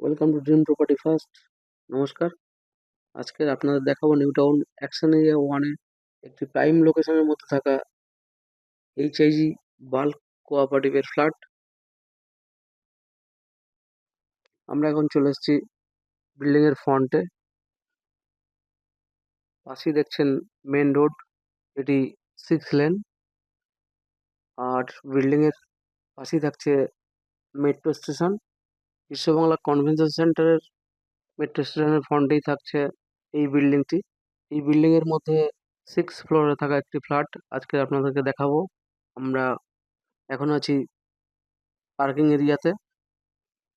Welcome to dream property first নমস্কার। আজকে আপনাদের দেখাবো নিউ টাউন অ্যাকশন এরিয়া ওয়ানে একটি প্রাইম লোকেশনের মধ্যে থাকা এইচআইজি বাল্ক কোঅপারেটিভের ফ্ল্যাট আমরা এখন চলে এসেছি বিল্ডিং এর ফ্রন্টে পাশেই দেখছেন মেন রোড এটি সিক্স লেন আর বিল্ডিং এর পাশেই থাকছে মেট্রো স্টেশন বিশ্ববাংলা কনভেনশন সেন্টারের মেট্রো স্টেশনের ফ্রন্টেই থাকছে এই বিল্ডিংটি এই বিল্ডিং এর মধ্যে সিক্স ফ্লোরে থাকা একটি ফ্ল্যাট আজকে আপনাদেরকে দেখাবো। আমরা এখন আছি পার্কিং এরিয়াতে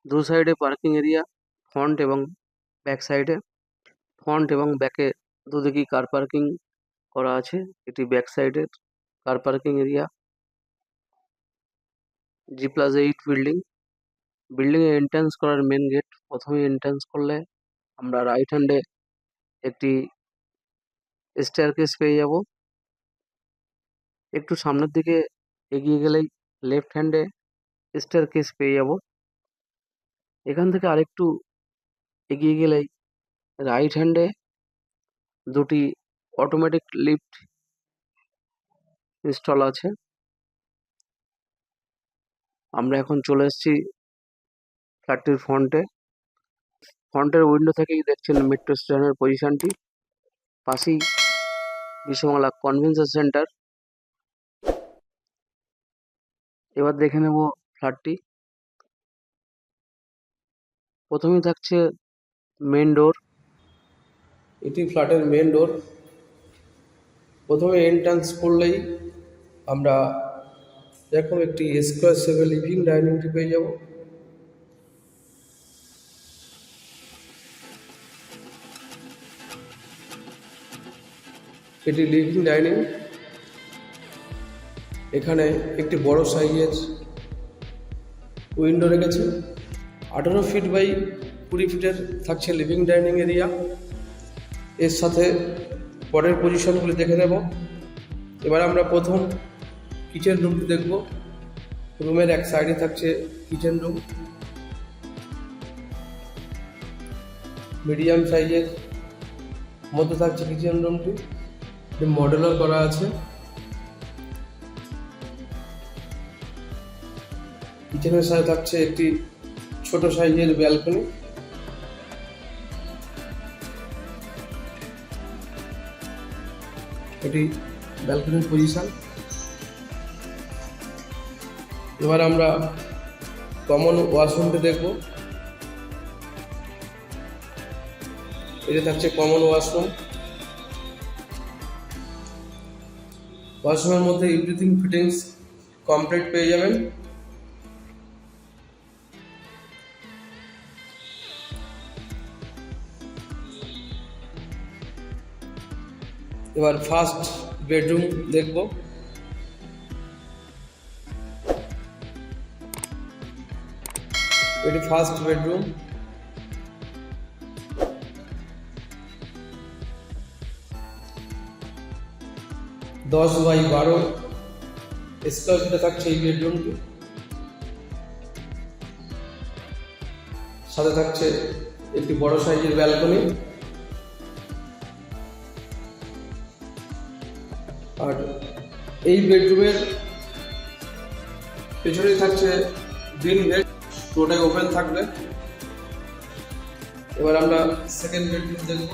দু সাইডে পার্কিং এরিয়া ফ্রন্ট এবং ব্যাক সাইডে ফ্রন্ট এবং ব্যাকে দুদিকেই কার পার্কিং করা আছে। এটি ব্যাক সাইডের car parking area G plus eight building building এ এন্ট্রান্স করার মেন গেট প্রথমে এন্ট্রান্স করলে আমরা রাইট হ্যান্ডে একটি স্টেয়ারকেস পেয়ে যাব। একটু সামনের দিকে এগিয়ে গেলেই লেফট হ্যান্ডে স্টেয়ারকেস পেয়ে যাব। এখান থেকে আরেকটু এগিয়ে গেলেই রাইট হ্যান্ডে দুটি অটোমেটিক লিফট ইনস্টল আছে। আমরা এখন চলে এসেছি ফ্ল্যাটটির ফ্রন্টে। ফ্রন্টের উইন্ডো থেকেই দেখছেন মেট্রো স্টেশনের পজিশনটি পাশেই বিশ্ববাংলা কনভেনশন সেন্টার এবার দেখে নেব ফ্ল্যাটটি প্রথমেই থাকছে মেন ডোর এটি ফ্ল্যাটের মেন ডোর প্রথমে এন্ট্রান্স করলেই আমরা এরকম একটি স্কোয়ার শেপের লিভিং ডাইনিংটি পেয়ে যাব। এটি লিভিং ডাইনিং এখানে একটি বড় সাইজের উইন্ডো রেখেছে। আঠারো ফিট বাই কুড়ি ফিটের থাকছে লিভিং ডাইনিং এরিয়া এর সাথে পরের পজিশনগুলি দেখে নেব। এবার আমরা প্রথম কিচেন রুমটি দেখব। রুমের এক সাইডে থাকছে কিচেন রুম মিডিয়াম সাইজের মধ্যে থাকছে কিচেন রুমটি মডেলার করা আছে। কিচেনের সাথে থাকছে একটি ছোট সাইজের ব্যালকনি এটি ব্যালকনির পজিশন এবার আমরা কমন ওয়াশরুমটি দেখব। এটি থাকছে কমন ওয়াশরুম ওয়াশরুমের মধ্যে এভরিথিং ফিটিংস কমপ্লিট পেয়ে যাবেন। এবার ফার্স্ট বেডরুম দেখব। এটি ফার্স্ট বেডরুম দশ বাই বারো থাকছে এই বেডরুমটি সাথে থাকছে একটি বড় সাইজের ব্যালকনি আর এই বেডরুমের পেছনেই থাকছে গ্রিন গেট টোটাই ওপেন থাকবে। এবার আমরা সেকেন্ড বেডরুম দেখব।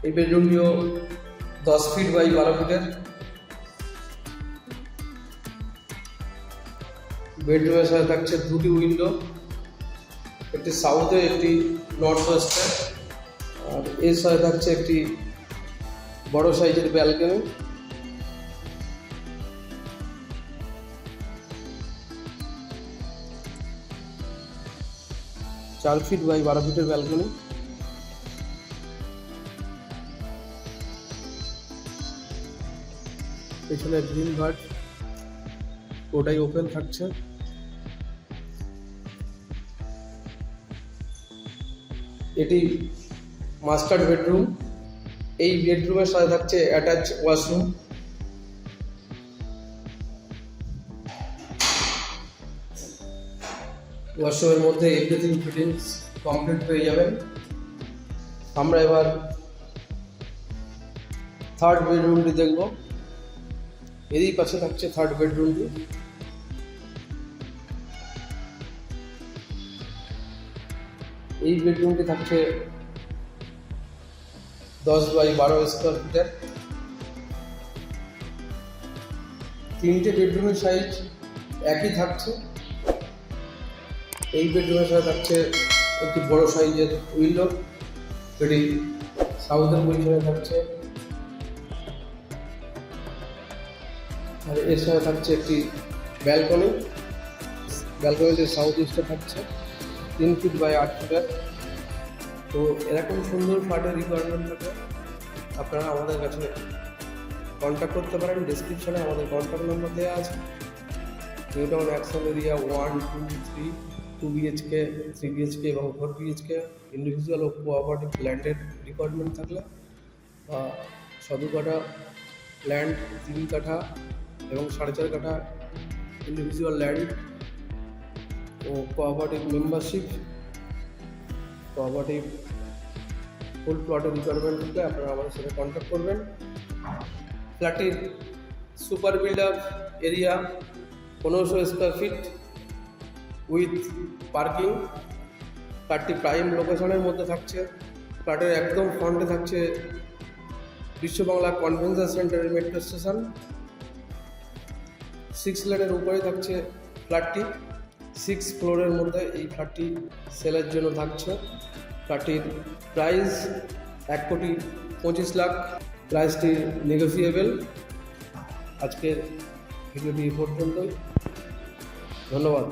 এই বেডরুমটিও দশ ফিট বাই বারো ফিটের বেডরুমের সাথে থাকছে দুটি উইন্ডো একটি সাউথে একটি নর্থ ওয়েস্টে আর এর সাথে থাকছে একটি বড় সাইজের ব্যালকনি চার ফিট বাই বারো ফিটের ব্যালকনি পেছনে গ্রিন গার্ড ওটাই ওপেন থাকছে। এটি মাস্টার বেডরুম এই বেডরুমের সাথে থাকছে অ্যাটাচ ওয়াশরুম ওয়াশরুমের মধ্যে এভরিথিং ফিটিংস কমপ্লিট হয়ে যাবেন আমরা এবার থার্ড বেডরুমটি দেখব। এরই পাশে থাকছে থার্ড বেডরুমটি এই বেডরুমটি থাকছে দশ বাই বারো স্কোয়ার ফিটের তিনটে বেডরুমের সাইজ একই থাকছে এই বেডরুমের সাথে থাকছে একটি বড় সাইজের উইন্ডো এটি সাউথের পজিশনে থাকছে। আর সাথে থাকছে একটি ব্যালকনি ব্যালকনিতে সাউথ ইস্টে থাকছে, তিন ফিট বাই আট ফিটের তো এরকম সুন্দর ফ্ল্যাটের রিকোয়ারমেন্ট থাকে। আপনারা আমাদের কাছে কন্ট্যাক্ট করতে পারেন। ডিসক্রিপশনে আমাদের কন্ট্যাক্ট নাম্বার দেওয়া আছে। New town action area one two three two BHK three BHK এবং ফোর বিএইচকে ইন্ডিভিজুয়াল ও কোঅপারেটিভ ল্যান্ডের রিকোয়ারমেন্ট থাকলে, বা সদু কাঠা ল্যান্ড তিন কাঠা। এবং সাড়ে চার কাঠা ইন্ডিভিজুয়াল ল্যান্ড ও কোঅপারেটিভ মেম্বারশিপ কোঅপারেটিভ ফুল প্লটের রিকোয়ারমেন্ট থাকলে আপনারা আমাদের সাথে কন্ট্যাক্ট করবেন। ফ্ল্যাটের সুপার বিল্ডার এরিয়া পনেরোশো স্কোয়ার ফিট উইথ পার্কিং ফ্ল্যাটটি প্রাইম লোকেশনের মধ্যে থাকছে। ফ্ল্যাটের একদম ফ্রন্টে থাকছে বিশ্ববাংলা কনভেনশন সেন্টারের মেট্রো স্টেশন সিক্স লেনের উপরে থাকছে ফ্ল্যাটটি সিক্স ফ্লোরের মধ্যে এই ফ্ল্যাটটি সেলের জন্য থাকছে। ফ্ল্যাটটির প্রাইস এক কোটি পঁচিশ লাখ। প্রাইসটি নেগোসিয়েবল আজকের ভিডিওটি পর্যন্তই। ধন্যবাদ।